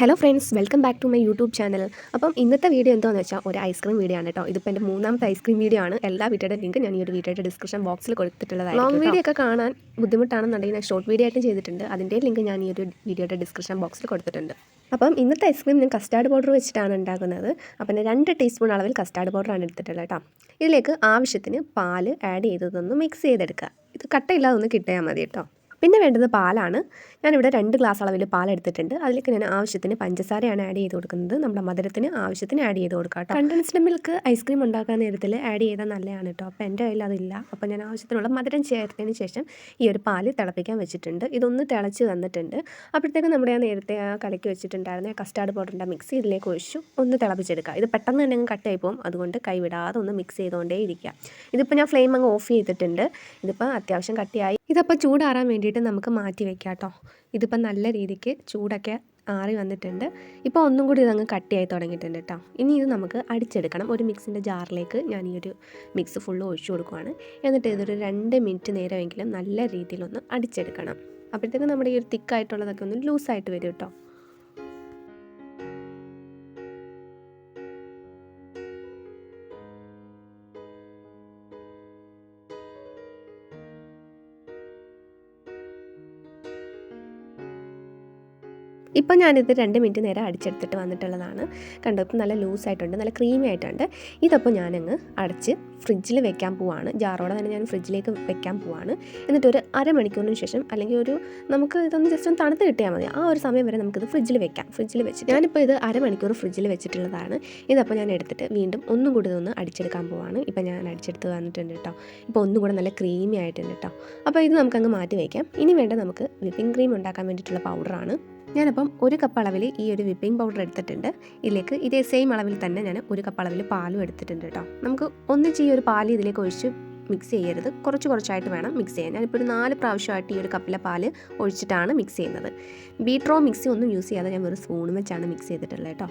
Hello friends welcome back to my YouTube channel അപ്പം ഇന്നത്തെ video എന്താണെന്ന് വെച്ചാൽ ഒരു ഐസ്ക്രീം വീഡിയോ ആണ് കേട്ടോ ഇതിപ്പോൾ എന്റെ മൂന്നാമത്തെ ഐസ്ക്രീം വീഡിയോ ആണ്. എല്ലാ വീഡിയോയുടെ ലിങ്ക് ഞാൻ ഈ ഒരു വീഡിയോയുടെ ഡിസ്ക്രിപ്ഷൻ ബോക്സിൽ കൊടുത്തിട്ടുള്ളതായിരിക്കും ലോങ് വീഡിയോ ഒക്കെ കാണാൻ ബുദ്ധിമുട്ടാണെന്നുണ്ടെങ്കിൽ ഞാൻ ഷോർട്ട് വീഡിയോ ആയിട്ട് ചെയ്തിട്ടുണ്ട്. അതിന്റെ ലിങ്ക് ഞാൻ ഈ ഒരു വീഡിയോയുടെ ഡിസ്ക്രിപ്ഷൻ ബോക്സിൽ കൊടുത്തിട്ടുണ്ട്. അപ്പം ഇന്നത്തെ ഐസ്ക്രീം ഞാൻ കസ്റ്റാർഡ് പൗഡർ വെച്ചിട്ടാണ് ഉണ്ടാക്കുന്നത്. അപ്പം ഞാൻ രണ്ട് ടീസ്പൂൺ അളവിൽ കസ്റ്റാർഡ് പൗഡർ ആണ് എടുത്തിട്ടുള്ളത് കേട്ടോ ഇതിലേക്ക് ആവശ്യത്തിന് പാൽ ആഡ് ചെയ്തതൊന്ന് മിക്സ് ചെയ്തെടുക്കുക. ഇത് കട്ടയില്ലാതെ ഒന്ന് കിട്ടിയാൽ മതി കേട്ടോ പിന്നെ വേണ്ടത് പാലാണ്. ഞാനിവിടെ രണ്ട് ഗ്ലാസ് അളവിൽ പാലെടുത്തിട്ടുണ്ട്. അതിലേക്ക് ഞാൻ ആവശ്യത്തിന് പഞ്ചസാരയാണ് ആഡ് ചെയ്ത് കൊടുക്കുന്നത്. നമ്മുടെ മധുരത്തിന് ആവശ്യത്തിന് ആഡ് ചെയ്ത് കൊടുക്കാം കേട്ടോ. കണ്ടൻസ്ഡ് മിൽക്ക് ഐസ്ക്രീം ഉണ്ടാക്കാൻ നേരത്തിൽ ആഡ് ചെയ്താൽ നല്ലതാണ് കേട്ടോ. അപ്പോൾ എന്റെ കയ്യിൽ അതില്ല. അപ്പോൾ ഞാൻ ആവശ്യത്തിനുള്ള മധുരം ചേർത്തതിന് ശേഷം ഈ ഒരു പാൽ തിളപ്പിക്കാൻ വെച്ചിട്ടുണ്ട്. ഇതൊന്ന് തിളച്ച് വന്നിട്ടുണ്ട്. അപ്പോഴത്തേക്ക് നമ്മുടെ ആ നേരത്തെ ആ കലക്കി വെച്ചിട്ടുണ്ടായിരുന്ന കസ്റ്റാർഡ് പൗഡറിന്റെ മിക്സി ഇതിലേക്ക് ഒഴിച്ചു. ഒന്ന് തിളപ്പിച്ചെടുക്കുക. ഇത് പെട്ടെന്ന് തന്നെ അങ്ങ് കട്ടായി പോകും. അതുകൊണ്ട് കൈവിടാതെ ഒന്ന് മിക്സ് ചെയ്തുകൊണ്ടേ ഇരിക്കുക. ഇതിപ്പോൾ ഞാൻ ഫ്ലെയിം അങ്ങ് ഓഫ് ചെയ്തിട്ടുണ്ട്. ഇതിപ്പോൾ അത്യാവശ്യം കട്ടിയായി. ഇതപ്പോൾ ചൂടാറാൻ വേണ്ടിയിട്ട് നമുക്ക് മാറ്റി വെക്കാം കേട്ടോ ഇതിപ്പോൾ നല്ല രീതിക്ക് ചൂടൊക്കെ ആറി വന്നിട്ടുണ്ട്. ഇപ്പോൾ ഒന്നും കൂടി ഇതങ്ങ് കട്ടിയായി തുടങ്ങിയിട്ടുണ്ട് കേട്ടോ. ഇനി ഇത് നമുക്ക് അടിച്ചെടുക്കണം. ഒരു മിക്സിന്റെ ജാറിലേക്ക് ഞാൻ ഈ ഒരു മിക്സ് ഫുള്ള് ഒഴിച്ചു കൊടുക്കുവാണ്. എന്നിട്ട് ഇതൊരു രണ്ട് മിനിറ്റ് നേരമെങ്കിലും നല്ല രീതിയിലൊന്ന് അടിച്ചെടുക്കണം. അപ്പോഴത്തേക്ക് നമ്മുടെ ഈ ഒരു തിക്കായിട്ടുള്ളതൊക്കെ ഒന്ന് ലൂസായിട്ട് വരും കേട്ടോ. ഇപ്പം ഞാനിത് രണ്ട് മിനിറ്റ് നേരം അടിച്ചെടുത്തിട്ട് വന്നിട്ടുള്ളതാണ്. കണ്ടോ ഇപ്പം നല്ല ലൂസായിട്ടുണ്ട് നല്ല ക്രീമി ആയിട്ടുണ്ട് ഇതപ്പോൾ ഞാനങ്ങ് അടച്ച് ഫ്രിഡ്ജിൽ വെക്കാൻ പോവാണ്. ജാറോടെ തന്നെ ഞാൻ ഫ്രിഡ്ജിലേക്ക് വെക്കാൻ പോവാണ്. എന്നിട്ട് ഒരു അരമണിക്കൂറിന് ശേഷം അല്ലെങ്കിൽ ഒരു നമുക്ക് ഇതൊന്ന് ജസ്റ്റ് ഒന്ന് തണുത്ത് കിട്ടിയാൽ മതി. ആ ഒരു സമയം വരെ നമുക്കിത് ഫ്രിഡ്ജിൽ വെക്കാം. ഫ്രിഡ്ജിൽ വെച്ചിട്ട് ഞാനിപ്പോൾ ഇത് അരമണിക്കൂർ ഫ്രിഡ്ജിൽ വെച്ചിട്ടുള്ളതാണ്. ഇതപ്പോൾ ഞാൻ എടുത്തിട്ട് വീണ്ടും ഒന്നും കൂടി ഒന്ന് അടിച്ചെടുക്കാൻ പോവാണ്. ഇപ്പം ഞാൻ അടിച്ചെടുത്ത് വന്നിട്ടുണ്ട് കേട്ടോ. ഇപ്പോൾ ഒന്നും കൂടെ നല്ല ക്രീമി ആയിട്ടുണ്ട് കേട്ടോ. അപ്പോൾ ഇത് നമുക്കങ്ങ് മാറ്റി വയ്ക്കാം ഇനി വേണ്ട നമുക്ക് വിപ്പിംഗ് ക്രീം ഉണ്ടാക്കാൻ വേണ്ടിയിട്ടുള്ള പൗഡറാണ്. ഞാനപ്പം ഒരു കപ്പ് അളവിൽ ഈ ഒരു വിപ്പിംഗ് പൗഡർ എടുത്തിട്ടുണ്ട്. ഇതിലേക്ക് ഇതേ സെയിം അളവിൽ തന്നെ ഞാൻ ഒരു കപ്പ് അളവിൽ പാലും എടുത്തിട്ടുണ്ട് കേട്ടോ നമുക്ക് ഒന്നിച്ച് ഈ ഒരു പാൽ ഇതിലേക്ക് ഒഴിച്ച് മിക്സ് ചെയ്യരുത്. കുറച്ച് കുറച്ചായിട്ട് വേണം മിക്സ് ചെയ്യാൻ. ഞാനിപ്പോൾ ഒരു നാല് പ്രാവശ്യമായിട്ട് ഈ ഒരു കപ്പിലെ പാൽ ഒഴിച്ചിട്ടാണ് മിക്സ് ചെയ്യുന്നത്. ബീട്രോ മിക്സി ഒന്നും യൂസ് ചെയ്യാതെ ഞാൻ ഒരു സ്പൂൺ വെച്ചാണ് മിക്സ് ചെയ്തിട്ടുള്ളത് കേട്ടോ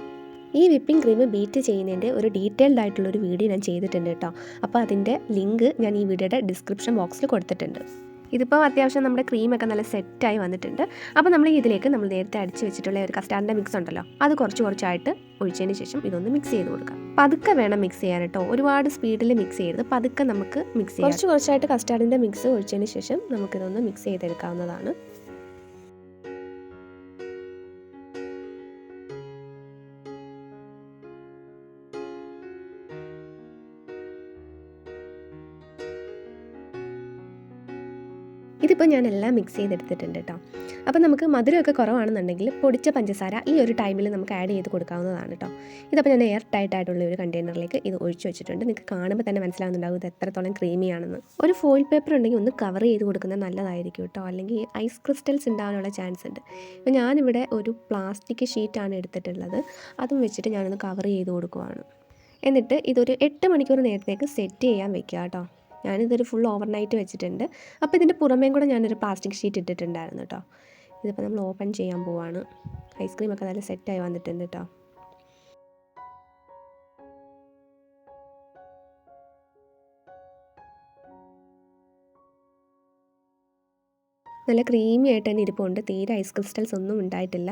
ഈ വിപ്പിംഗ് ക്രീം ബീറ്റ് ചെയ്യുന്നതിന്റെ ഒരു ഡീറ്റെയിൽഡ് ആയിട്ടുള്ള ഒരു വീഡിയോ ഞാൻ ചെയ്തിട്ടുണ്ട് കേട്ടോ അപ്പോൾ അതിന്റെ ലിങ്ക് ഞാൻ ഈ വീഡിയോയുടെ ഡിസ്ക്രിപ്ഷൻ ബോക്സിൽ കൊടുത്തിട്ടുണ്ട്. ഇതിപ്പോൾ അത്യാവശ്യം നമ്മുടെ ക്രീമൊക്കെ നല്ല സെറ്റായി വന്നിട്ടുണ്ട്. അപ്പോൾ നമ്മൾ ഇതിലേക്ക് നമ്മൾ നേരത്തെ അടിച്ച് വെച്ചിട്ടുള്ള ഒരു കസ്റ്റാർഡിന്റെ മിക്സ് ഉണ്ടല്ലോ അത് കുറച്ച് കുറച്ചായിട്ട് ഒഴിച്ചതിന് ശേഷം ഇതൊന്ന് മിക്സ് ചെയ്ത് കൊടുക്കാം. പതുക്കെ വേണം മിക്സ് ചെയ്യാൻ കേട്ടോ. ഒരുപാട് സ്പീഡിൽ മിക്സ് ചെയ്യരുത്. പതുക്കെ നമുക്ക് മിക്സ് ചെയ്യാം. കുറച്ച് കുറച്ചായിട്ട് കസ്റ്റാർഡിന്റെ മിക്സ് ഒഴിച്ചതിന് ശേഷം നമുക്കിതൊന്ന് മിക്സ് ചെയ്തെടുക്കാവുന്നതാണ്. ഇതിപ്പോൾ ഞാൻ എല്ലാം മിക്സ് ചെയ്തെടുത്തിട്ടുണ്ട് കേട്ടോ അപ്പോൾ നമുക്ക് മധുരമൊക്കെ കുറവാണെന്നുണ്ടെങ്കിൽ പൊടിച്ച പഞ്ചസാര ഈ ഒരു ടൈമിൽ നമുക്ക് ആഡ് ചെയ്ത് കൊടുക്കാവുന്നതാണ് കേട്ടോ ഇതപ്പോൾ ഞാൻ എയർ ടൈറ്റ് ആയിട്ടുള്ള ഒരു കണ്ടെയ്നറിലേക്ക് ഇത് ഒഴിച്ചു വെച്ചിട്ടുണ്ട്. നിങ്ങൾക്ക് കാണുമ്പോൾ തന്നെ മനസ്സിലാവുന്നുണ്ടാവും ഇത് എത്രത്തോളം ക്രീമിയാണെന്ന് ഒരു ഫോയിൽ പേപ്പർ ഉണ്ടെങ്കിൽ ഒന്ന് കവർ ചെയ്ത് കൊടുക്കുന്നത് നല്ലതായിരിക്കും കേട്ടോ അല്ലെങ്കിൽ ഐസ് ക്രിസ്റ്റൽസ് ഉണ്ടാകാനുള്ള ചാൻസ് ഉണ്ട്. അപ്പോൾ ഞാനിവിടെ ഒരു പ്ലാസ്റ്റിക് ഷീറ്റാണ് എടുത്തിട്ടുള്ളത്. അതും വെച്ചിട്ട് ഞാനൊന്ന് കവർ ചെയ്ത് കൊടുക്കുവാണ്. എന്നിട്ട് ഇതൊരു എട്ട് മണിക്കൂർ നേരത്തേക്ക് സെറ്റ് ചെയ്യാൻ വെക്കുക കേട്ടോ ഞാനിതൊരു ഫുൾ ഓവർനൈറ്റ് വെച്ചിട്ടുണ്ട്. അപ്പോൾ ഇതിന്റെ പുറമേയും കൂടെ ഞാനൊരു പ്ലാസ്റ്റിക് ഷീറ്റ് ഇട്ടിട്ടുണ്ടായിരുന്നു കേട്ടോ ഇതിപ്പോൾ നമ്മൾ ഓപ്പൺ ചെയ്യാൻ പോവാണ്. ഐസ്ക്രീമൊക്കെ നല്ല സെറ്റായി വന്നിട്ടുണ്ട് കേട്ടോ നല്ല ക്രീമി ആയിട്ട് തന്നെ ഇരിപ്പുണ്ട്. തീരെ ഐസ് ക്രിസ്റ്റൽസ് ഒന്നും ഉണ്ടായിട്ടില്ല.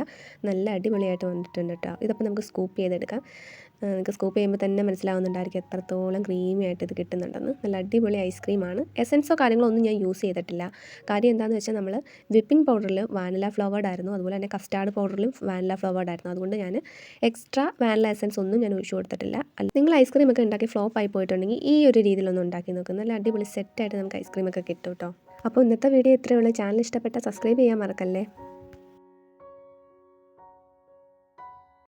നല്ല അടിപൊളിയായിട്ട് വന്നിട്ടുണ്ട് കേട്ടോ ഇതപ്പോൾ നമുക്ക് സ്കൂപ്പ് ചെയ്തെടുക്കാം. നിങ്ങൾക്ക് സ്കൂപ്പ് ചെയ്യുമ്പോൾ തന്നെ മനസ്സിലാവുന്നുണ്ടായിരിക്കും എത്രത്തോളം ക്രീമി ആയിട്ട് ഇത് കിട്ടുന്നുണ്ടെന്ന്. നല്ല അടിപൊളി ഐസ്ക്രീമാണ് എസൻസോ കാര്യങ്ങളോ ഒന്നും ഞാൻ യൂസ് ചെയ്തിട്ടില്ല. കാര്യം എന്താണെന്ന് വെച്ചാൽ നമ്മൾ വിപ്പിംഗ് പൗഡറിൽ വാനില ഫ്ലവേർഡ് ആയിരുന്നു. അതുപോലെ തന്നെ കസ്റ്റാർഡ് പൗഡറിലും വാനില ഫ്ലവേർഡ് ആയിരുന്നു. അതുകൊണ്ട് ഞാൻ എക്സ്ട്രാ വാനില എസൻസ് ഒന്നും ഞാൻ ഒഴിച്ചു കൊടുത്തിട്ടില്ല. നിങ്ങൾ ഐസ്ക്രീം ഒക്കെ ഉണ്ടാക്കി ഫ്ലോപ്പ് ആയി പോയിട്ടുണ്ടെങ്കിൽ ഈ ഒരു രീതിയിലൊന്നും ഉണ്ടാക്കി നോക്കും. നല്ല അടിപൊളി സെറ്റായിട്ട് നമുക്ക് ഐസ്ക്രീം ഒക്കെ കിട്ടും കേട്ടോ അപ്പോൾ ഇന്നത്തെ വീഡിയോ ഇത്രയുള്ള ചാനൽ ഇഷ്ടപ്പെട്ട സബ്സ്ക്രൈബ് ചെയ്യാൻ മറക്കല്ലേ?